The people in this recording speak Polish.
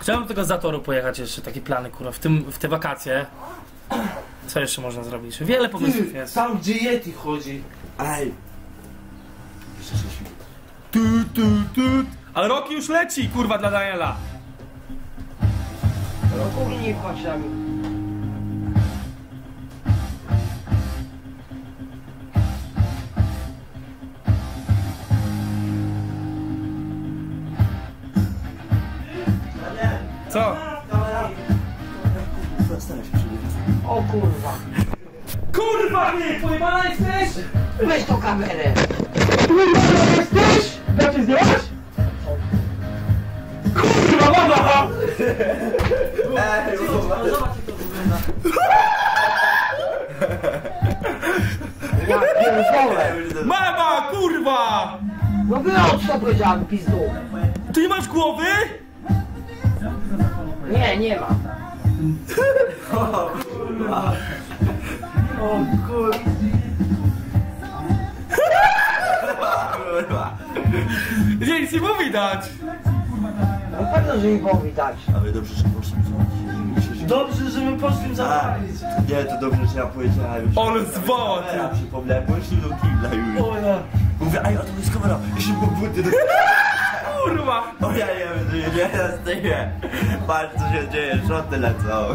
Chciałbym do tego Zatoru pojechać jeszcze, takie plany, kurwa, w, tym, w te wakacje. Co jeszcze można zrobić? Wiele pomysłów Ty, jest. tam gdzie Yeti chodzi. Ej! Jeszcze. Tu, tu, tu. Ale Rocky już leci, kurwa, dla Daniela. Kuchni nie wchodź Co? O kurwa. Kurwa, ty, pojebana jesteś? Weź tą kamerę. Jesteś? Da cię zdjąć? Kurwa, mama! Ej, Ja pierdolę. Mama, kurwa! No wyłącz to powiedziałem, pizdu. Ty nie masz głowy? Nie, nie ma. O kur... Kurwa. Nie, nic nie mówi dać. No pewno, że mi powitać. Ale dobrze, że poszliśmy zobaczyć. Dobrze, że my poszliśmy A, zapalić. nie, to dobrze, że ja powiedziałem już. Ale zwała, ty. Ja przypomniałem, bo szli do kibla już. O. Mówię, a to jest kamera. Ja się po buty do... Kurwa! O ja nie wiem, że nie, nie, nie. Patrz co się dzieje, szoty lecą.